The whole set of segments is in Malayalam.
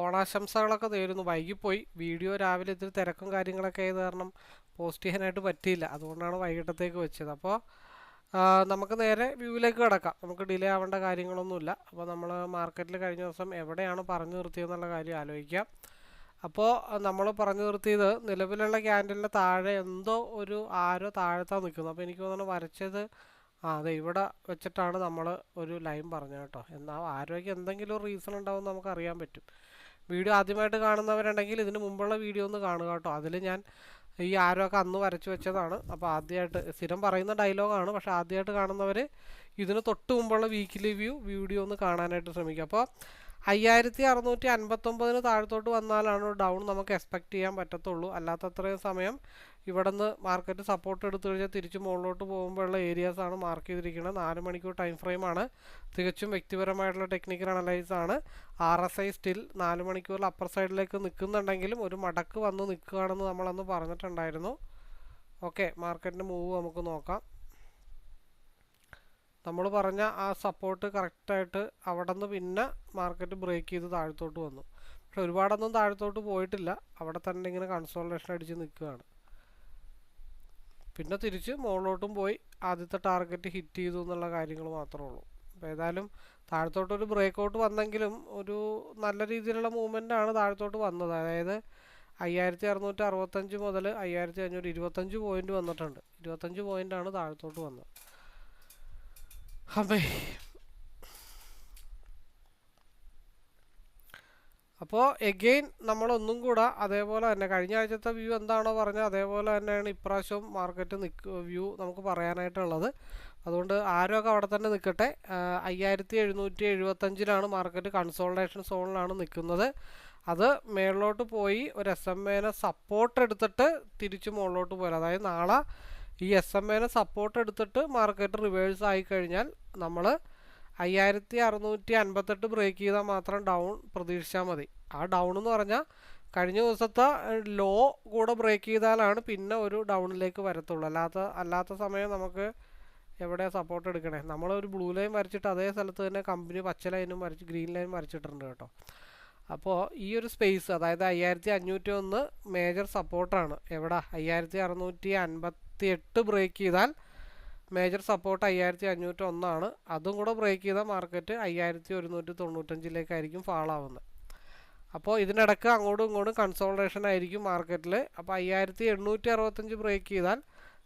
ഓണാശംസകളൊക്കെ നേരുന്നു. വൈകിപ്പോയി. വീഡിയോ രാവിലെ ഇത്തിരി തിരക്കും കാര്യങ്ങളൊക്കെ ആയത് കാരണം പോസ്റ്റ് ചെയ്യാനായിട്ട് പറ്റിയില്ല. അതുകൊണ്ടാണ് വൈകിട്ടത്തേക്ക് വെച്ചത്. അപ്പോൾ നമുക്ക് നേരെ വ്യൂവിലേക്ക് കിടക്കാം. നമുക്ക് ഡിലേ ആവേണ്ട കാര്യങ്ങളൊന്നുമില്ല. അപ്പോൾ നമ്മൾ മാർക്കറ്റിൽ കഴിഞ്ഞ ദിവസം എവിടെയാണ് പറഞ്ഞു നിർത്തിയതെന്നുള്ള കാര്യം ആലോചിക്കാം. അപ്പോൾ നമ്മൾ പറഞ്ഞു നിർത്തിയത് നിലവിലുള്ള ക്യാൻഡലിന്റെ താഴെ എന്തോ ഒരു ആരോ താഴത്താണ് നിൽക്കുന്നത് അപ്പോൾ എനിക്ക് തോന്നുന്നു വരച്ചത് ആ അതെ ഇവിടെ വെച്ചിട്ടാണ് നമ്മൾ ഒരു ലൈൻ പറഞ്ഞത് കേട്ടോ. എന്നാൽ ആരോഗ്യം എന്തെങ്കിലും ഒരു റീസൺ ഉണ്ടാവും നമുക്കറിയാൻ പറ്റും. വീഡിയോ ആദ്യമായിട്ട് കാണുന്നവരുണ്ടെങ്കിൽ ഇതിന് മുമ്പുള്ള വീഡിയോ ഒന്ന് കാണുക കേട്ടോ. അതിൽ ഞാൻ ഈ ആരോ ഒക്കെ അന്ന് വരച്ചു വെച്ചതാണ്. അപ്പോൾ ആദ്യമായിട്ട് സ്ഥിരം പറയുന്ന ഡയലോഗാണ് പക്ഷേ ആദ്യമായിട്ട് കാണുന്നവർ ഇതിന് തൊട്ട് മുമ്പുള്ള വീക്കിലി വ്യൂ വീഡിയോ ഒന്ന് കാണാനായിട്ട് ശ്രമിക്കുക. അപ്പോൾ അയ്യായിരത്തി അറുന്നൂറ്റി അൻപത്തൊമ്പതിന് താഴത്തോട്ട് വന്നാലാണ് ഡൗൺ നമുക്ക് എക്സ്പെക്റ്റ് ചെയ്യാൻ പറ്റത്തുള്ളൂ. അല്ലാത്തത്രയും സമയം ഇവിടെ നിന്ന് മാർക്കറ്റ് സപ്പോർട്ട് എടുത്തു കഴിഞ്ഞാൽ തിരിച്ച് മുകളിലോട്ട് പോകുമ്പോഴുള്ള ഏരിയാസാണ് മാർക്ക് ചെയ്തിരിക്കുന്നത്. നാല് മണിക്കൂർ ടൈം ഫ്രെയിമാണ് തികച്ചും വ്യക്തിപരമായിട്ടുള്ള ടെക്നിക്കൽ അനലൈസ് ആണ്. ആർ എസ് ഐ സ്റ്റിൽ നാല് മണിക്കൂറിൽ അപ്പർ സൈഡിലേക്ക് നിൽക്കുന്നുണ്ടെങ്കിലും ഒരു മടക്ക് വന്ന് നിൽക്കുകയാണെന്ന് നമ്മളന്ന് പറഞ്ഞിട്ടുണ്ടായിരുന്നു. ഓക്കെ മാർക്കറ്റിന്റെ മൂവ് നമുക്ക് നോക്കാം. നമ്മൾ പറഞ്ഞ ആ സപ്പോർട്ട് കറക്റ്റായിട്ട് അവിടെ നിന്ന് പിന്നെ മാർക്കറ്റ് ബ്രേക്ക് ചെയ്ത് താഴത്തോട്ട് വന്നു. പക്ഷെ ഒരുപാടൊന്നും താഴത്തോട്ട് പോയിട്ടില്ല. അവിടെ തന്നെ ഇങ്ങനെ കൺസോൾട്ടേഷൻ അടിച്ച് നിൽക്കുകയാണ്. പിന്നെ തിരിച്ച് മുകളിലോട്ടും പോയി ആദ്യത്തെ ടാർഗറ്റ് ഹിറ്റ് ചെയ്തു എന്നുള്ള കാര്യങ്ങൾ മാത്രമേ ഉള്ളൂ. അപ്പോൾ ഏതായാലും താഴത്തോട്ടൊരു ബ്രേക്ക് ഔട്ട് വന്നെങ്കിലും ഒരു നല്ല രീതിയിലുള്ള മൂവ്മെന്റ് ആണ് താഴത്തോട്ട് വന്നത്. അതായത് അയ്യായിരത്തി അറുന്നൂറ്റി അറുപത്തഞ്ച് മുതൽ അയ്യായിരത്തി അഞ്ഞൂറ് ഇരുപത്തഞ്ച് പോയിന്റ് വന്നിട്ടുണ്ട്. ഇരുപത്തഞ്ച് പോയിന്റ് ആണ് താഴത്തോട്ട് വന്നത്. അമ്മേ അപ്പോൾ എഗെയിൻ നമ്മളൊന്നും കൂടെ അതേപോലെ തന്നെ കഴിഞ്ഞ ആഴ്ചത്തെ വ്യൂ എന്താണോ പറഞ്ഞത് അതേപോലെ തന്നെയാണ് ഇപ്രാവശ്യം മാർക്കറ്റ് നിൽക്ക് വ്യൂ നമുക്ക് പറയാനായിട്ടുള്ളത്. അതുകൊണ്ട് ആരൊക്കെ അവിടെ തന്നെ നിൽക്കട്ടെ അയ്യായിരത്തി എഴുന്നൂറ്റി എഴുപത്തഞ്ചിലാണ് മാർക്കറ്റ് കൺസോൾട്ടേഷൻ സോണിലാണ് നിൽക്കുന്നത് അത് മേളിലോട്ട് പോയി ഒരു എസ് എം എനെ സപ്പോർട്ട് എടുത്തിട്ട് തിരിച്ച് മുകളിലോട്ട് പോയാൽ അതായത് നാളെ ഈ എസ് എം എനെ സപ്പോർട്ട് എടുത്തിട്ട് മാർക്കറ്റ് റിവേഴ്സ് ആയി കഴിഞ്ഞാൽ നമ്മൾ അയ്യായിരത്തി അറുന്നൂറ്റി അൻപത്തെട്ട് ബ്രേക്ക് ചെയ്താൽ മാത്രം ഡൗൺ പ്രതീക്ഷിച്ചാൽ മതി. ആ ഡൗൺ എന്ന് പറഞ്ഞാൽ കഴിഞ്ഞ ദിവസത്തെ ലോ കൂടെ ബ്രേക്ക് ചെയ്താലാണ് പിന്നെ ഒരു ഡൗണിലേക്ക് വരത്തുള്ളൂ. അല്ലാത്ത അല്ലാത്ത സമയം നമുക്ക് എവിടെ സപ്പോർട്ട് എടുക്കണേ? നമ്മളൊരു ബ്ലൂ ലൈൻ വരച്ചിട്ട് അതേ സ്ഥലത്ത് തന്നെ കമ്പനി പച്ച ലൈനും വരച്ച് ഗ്രീൻ ലൈൻ വരച്ചിട്ടുണ്ട് കേട്ടോ. അപ്പോൾ ഈ ഒരു സ്പേസ് അതായത് അയ്യായിരത്തി അഞ്ഞൂറ്റി ഒന്ന് മേജർ സപ്പോർട്ടാണ് എവിടെ? അയ്യായിരത്തി അറുന്നൂറ്റി അൻപത്തി എട്ട് ബ്രേക്ക് ചെയ്താൽ മേജർ സപ്പോർട്ട് അയ്യായിരത്തി അഞ്ഞൂറ്റി ഒന്നാണ് അതും കൂടെ ബ്രേക്ക് ചെയ്താൽ മാർക്കറ്റ് അയ്യായിരത്തി ഒരുന്നൂറ്റി തൊണ്ണൂറ്റഞ്ചിലേക്കായിരിക്കും ഫാളാവുന്നത് അപ്പോൾ ഇതിനിടക്ക് അങ്ങോട്ടും ഇങ്ങോട്ടും കൺസോൾട്ടേഷൻ ആയിരിക്കും മാർക്കറ്റിൽ അപ്പോൾ അയ്യായിരത്തി എണ്ണൂറ്റി അറുപത്തഞ്ച് ബ്രേക്ക് ചെയ്താൽ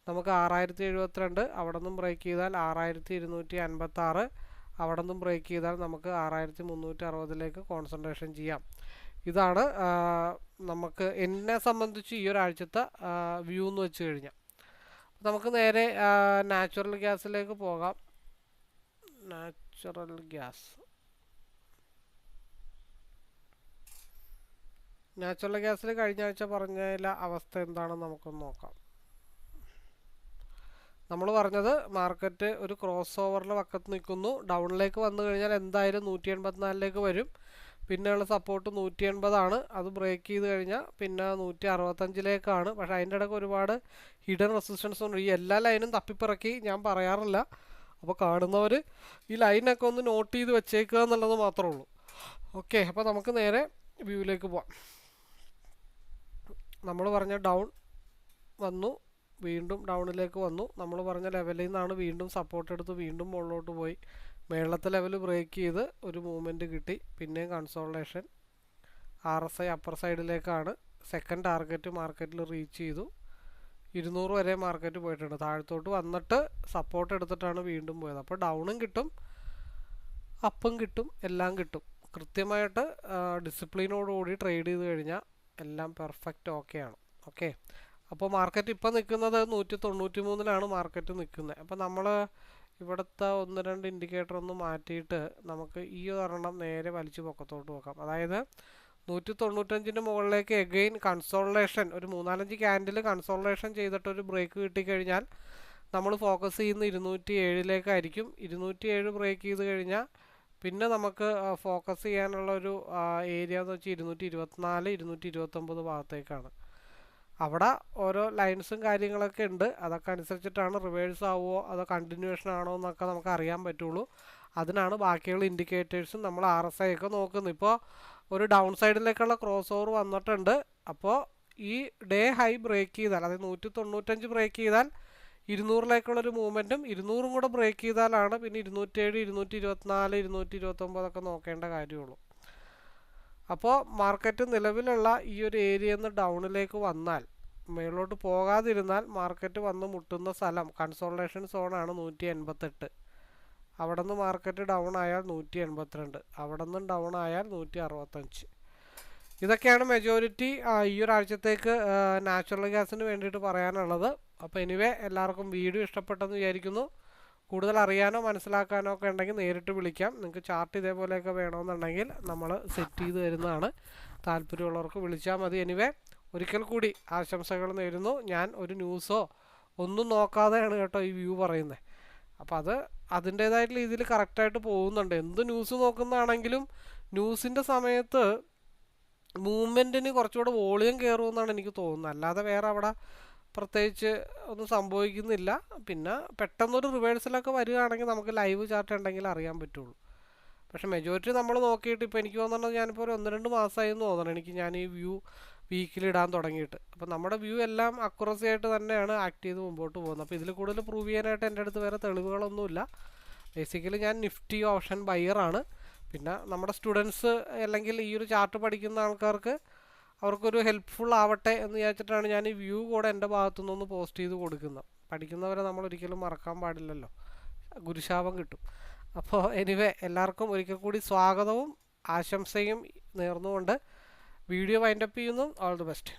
നമുക്ക് ആറായിരത്തി എഴുപത്തിരണ്ട് അവിടെ നിന്നും ബ്രേക്ക് ചെയ്താൽ ആറായിരത്തി ഇരുന്നൂറ്റി അൻപത്തി ആറ് അവിടെ നിന്നും ബ്രേക്ക് ചെയ്താൽ നമുക്ക് ആറായിരത്തി മുന്നൂറ്റി അറുപതിലേക്ക് കോൺസെൻട്രേഷൻ ചെയ്യാം. ഇതാണ് നമുക്ക് എന്നെ സംബന്ധിച്ച് ഈ ഒരാഴ്ചത്തെ വ്യൂ എന്ന് വെച്ച് കഴിഞ്ഞാൽ. നമുക്ക് നേരെ നാച്ചുറൽ ഗ്യാസിലേക്ക് പോകാം. നാച്ചുറൽ ഗ്യാസ് നാച്ചുറൽ ഗ്യാസിൽ കഴിഞ്ഞ ആഴ്ച പറഞ്ഞതിലെ അവസ്ഥ എന്താണെന്ന് നമുക്കൊന്ന് നോക്കാം. നമ്മൾ പറഞ്ഞത് മാർക്കറ്റ് ഒരു ക്രോസ് ഓവറിൽ വക്കത്ത് നിൽക്കുന്നു. ഡൗണിലേക്ക് വന്നു കഴിഞ്ഞാൽ എന്തായാലും നൂറ്റി എൺപത്തിനാലിലേക്ക് വരും. പിന്നെയുള്ള സപ്പോർട്ട് നൂറ്റി എൺപതാണ് അത് ബ്രേക്ക് ചെയ്ത് കഴിഞ്ഞാൽ പിന്നെ നൂറ്റി അറുപത്തഞ്ചിലേക്കാണ് പക്ഷേ അതിന്റെ ഇടയ്ക്ക് ഒരുപാട് ഹിഡൻ റെസിസ്റ്റൻസ് ഉണ്ട്. ഈ എല്ലാ ലൈനും തപ്പിപ്പിറക്കി ഞാൻ പറയാറില്ല. അപ്പോൾ കാണുന്നവർ ഈ ലൈനൊക്കെ ഒന്ന് നോട്ട് ചെയ്ത് വെച്ചേക്കുക എന്നുള്ളത് മാത്രമേ ഉള്ളൂ. ഓക്കെ അപ്പോൾ നമുക്ക് നേരെ വ്യൂവിലേക്ക് പോവാം. നമ്മൾ പറഞ്ഞ ഡൗൺ വന്നു വീണ്ടും ഡൗണിലേക്ക് വന്നു. നമ്മൾ പറഞ്ഞ ലെവലിൽ നിന്നാണ് വീണ്ടും സപ്പോർട്ട് എടുത്ത് വീണ്ടും മുകളിലോട്ട് പോയി. മേളത്തെ ലെവൽ ബ്രേക്ക് ചെയ്ത് ഒരു മൂവ്മെന്റ് കിട്ടി. പിന്നെയും consolidation R S I upper സൈഡിലേക്കാണ് second target മാർക്കറ്റിൽ റീച്ച് ചെയ്തു. ഇരുന്നൂറ് വരെ മാർക്കറ്റ് പോയിട്ടുണ്ട്. താഴത്തോട്ട് വന്നിട്ട് സപ്പോർട്ട് എടുത്തിട്ടാണ് വീണ്ടും പോയത്. അപ്പോൾ ഡൗണും കിട്ടും അപ്പും കിട്ടും എല്ലാം കിട്ടും. കൃത്യമായിട്ട് ഡിസിപ്ലിനോടുകൂടി ട്രേഡ് ചെയ്ത് കഴിഞ്ഞാൽ എല്ലാം പെർഫെക്റ്റ് ഓക്കെയാണ് ഓക്കെ അപ്പോൾ മാർക്കറ്റ് ഇപ്പോൾ നിൽക്കുന്നത് നൂറ്റി തൊണ്ണൂറ്റി മൂന്നിലാണ് മാർക്കറ്റ് നിൽക്കുന്നത് അപ്പോൾ നമ്മൾ ഇവിടുത്തെ ഒന്ന് രണ്ട് ഇൻഡിക്കേറ്റർ ഒന്ന് മാറ്റിയിട്ട് നമുക്ക് ഈ ഒരെണ്ണം നേരെ വലിച്ചു പൊക്കത്തോട്ട് നോക്കാം അതായത് നൂറ്റി തൊണ്ണൂറ്റഞ്ചിന്റെ മുകളിലേക്ക് എഗെയിൻ കൺസോളേഷൻ ഒരു മൂന്നാലഞ്ച് ക്യാൻഡിൽ കൺസോളേഷൻ ചെയ്തിട്ട് ഒരു ബ്രേക്ക് കിട്ടിക്കഴിഞ്ഞാൽ നമ്മൾ ഫോക്കസ് ചെയ്യുന്ന ഇരുന്നൂറ്റി ഏഴിലേക്കായിരിക്കും ഇരുന്നൂറ്റി ഏഴ് ബ്രേക്ക് ചെയ്ത് കഴിഞ്ഞാൽ പിന്നെ നമുക്ക് ഫോക്കസ് ചെയ്യാനുള്ള ഒരു ഏരിയ എന്ന് വെച്ചാൽ ഇരുന്നൂറ്റി ഇരുപത്തിനാല് ഇരുന്നൂറ്റി ഇരുപത്തൊമ്പത് ഭാഗത്തേക്കാണ്. അവിടെ ഓരോ ലൈൻസും കാര്യങ്ങളൊക്കെ ഉണ്ട്. അതൊക്കെ അനുസരിച്ചിട്ടാണ് റിവേഴ്സ് ആവുമോ അതോ കണ്ടിന്യൂഷൻ ആണോ എന്നൊക്കെ നമുക്ക് അറിയാൻ പറ്റുള്ളൂ. അതിനാണ് ബാക്കിയുള്ള ഇൻഡിക്കേറ്റേഴ്സും നമ്മൾ ആർ എസ് ഐ ഒക്കെ നോക്കുന്നത്. ഇപ്പോൾ ഒരു ഡൗൺ സൈഡിലേക്കുള്ള ക്രോസ് ഓവർ വന്നിട്ടുണ്ട്. അപ്പോൾ ഈ ഡേ ഹൈ ബ്രേക്ക് ചെയ്താൽ അതായത് നൂറ്റി തൊണ്ണൂറ്റഞ്ച് ബ്രേക്ക് ചെയ്താൽ ഇരുന്നൂറിലേക്കുള്ളൊരു മൂവ്മെന്റും ഇരുന്നൂറും കൂടെ ബ്രേക്ക് ചെയ്താലാണ് പിന്നെ ഇരുന്നൂറ്റേഴ് ഇരുന്നൂറ്റി ഇരുപത്തിനാല് ഇരുന്നൂറ്റി ഇരുപത്തൊമ്പതൊക്കെ നോക്കേണ്ട കാര്യമുള്ളൂ. അപ്പോൾ മാർക്കറ്റ് നിലവിലുള്ള ഈ ഒരു ഏരിയയിൽ നിന്ന് ഡൗണിലേക്ക് വന്നാൽ മേളോട്ട് പോകാതിരുന്നാൽ മാർക്കറ്റ് വന്ന് മുട്ടുന്ന സ്ഥലം കൺസോൾട്ടേഷൻ സോണാണ് നൂറ്റി എൺപത്തെട്ട് അവിടെ നിന്ന് മാർക്കറ്റ് ഡൗൺ ആയാൽ നൂറ്റി എൺപത്തിരണ്ട് അവിടെ നിന്നും ഡൗൺ ആയാൽ നൂറ്റി അറുപത്തഞ്ച് ഇതൊക്കെയാണ് മെജോറിറ്റി ഈ ഒരാഴ്ചത്തേക്ക് നാച്ചുറൽ ഗ്യാസിന് വേണ്ടിയിട്ട് പറയാനുള്ളത്. അപ്പോൾ എനിവേ എല്ലാവർക്കും വീഡിയോ ഇഷ്ടപ്പെട്ടെന്ന് വിചാരിക്കുന്നു. കൂടുതൽ അറിയാനോ മനസ്സിലാക്കാനോ ഒക്കെ ഉണ്ടെങ്കിൽ നേരിട്ട് വിളിക്കാം. നിങ്ങൾക്ക് ചാർട്ട് ഇതേപോലെയൊക്കെ വേണമെന്നുണ്ടെങ്കിൽ നമ്മൾ സെറ്റ് ചെയ്ത് തരുന്നതാണ്. താല്പര്യമുള്ളവർക്ക് വിളിച്ചാൽ മതി. എനിവേ ഒരിക്കൽ കൂടി ആശംസകൾ നേരുന്നു. ഞാൻ ഒരു ന്യൂസോ ഒന്നും നോക്കാതെയാണ് കേട്ടോ ഈ വ്യൂ പറയുന്നത്. അപ്പോൾ അത് അതിന്റേതായിട്ടുള്ള രീതിയിൽ കറക്റ്റായിട്ട് പോകുന്നുണ്ട്. എന്ത് ന്യൂസ് നോക്കുന്നതാണെങ്കിലും ന്യൂസിന്റെ സമയത്ത് മൂവ്മെന്റിന് കുറച്ചുകൂടെ വോളിയം കയറുമെന്നാണ് എനിക്ക് തോന്നുന്നത്. അല്ലാതെ വേറെ അവിടെ പ്രത്യേകിച്ച് ഒന്നും സംഭവിക്കുന്നില്ല. പിന്നെ പെട്ടെന്നൊരു റിവേഴ്സലൊക്കെ വരികയാണെങ്കിൽ നമുക്ക് ലൈവ് ചാർട്ട് ഉണ്ടെങ്കിൽ അറിയാൻ പറ്റുള്ളൂ. പക്ഷേ മെജോറിറ്റി നമ്മൾ നോക്കിയിട്ട് ഇപ്പോൾ എനിക്ക് തോന്നുന്നത് ഞാനിപ്പോൾ ഒരു ഒന്ന് രണ്ട് മാസമായി എന്ന് തോന്നണം എനിക്ക് ഞാൻ ഈ വ്യൂ വീക്കിൽ ഇടാൻ തുടങ്ങിയിട്ട്. അപ്പോൾ നമ്മുടെ വ്യൂ എല്ലാം അക്യുറസി ആയിട്ട് തന്നെയാണ് ആക്ട് ചെയ്ത് മുമ്പോട്ട് പോകുന്നത്. അപ്പോൾ ഇതിൽ കൂടുതൽ പ്രൂവ് ചെയ്യാനായിട്ട് എന്റെ അടുത്ത് വേറെ തെളിവുകളൊന്നുമില്ല. ബേസിക്കലി ഞാൻ നിഫ്റ്റി ഓപ്ഷൻ ബയറാണ് പിന്നെ നമ്മുടെ സ്റ്റുഡൻസ് അല്ലെങ്കിൽ ഈ ഒരു ചാർട്ട് പഠിക്കുന്ന ആൾക്കാർക്ക് അവർക്കൊരു ഹെൽപ്ഫുൾ ആവട്ടെ എന്ന് വിചാരിച്ചിട്ടാണ് ഞാൻ ഈ വ്യൂ കൂടെ എന്റെ ഭാഗത്തു ഭാഗത്തുനിന്നൊന്ന് പോസ്റ്റ് ചെയ്ത് കൊടുക്കുന്നത്. പഠിക്കുന്നവരെ നമ്മൾ ഒരിക്കലും മറക്കാൻ പാടില്ലല്ലോ. ഗുരുശാപം കിട്ടും. അപ്പോൾ എനിവേ എല്ലാവർക്കും ഒരിക്കൽ കൂടി സ്വാഗതവും ആശംസയും നേർന്നുകൊണ്ട് വീഡിയോ വൈൻഡപ്പ് ചെയ്യുന്നു. All the best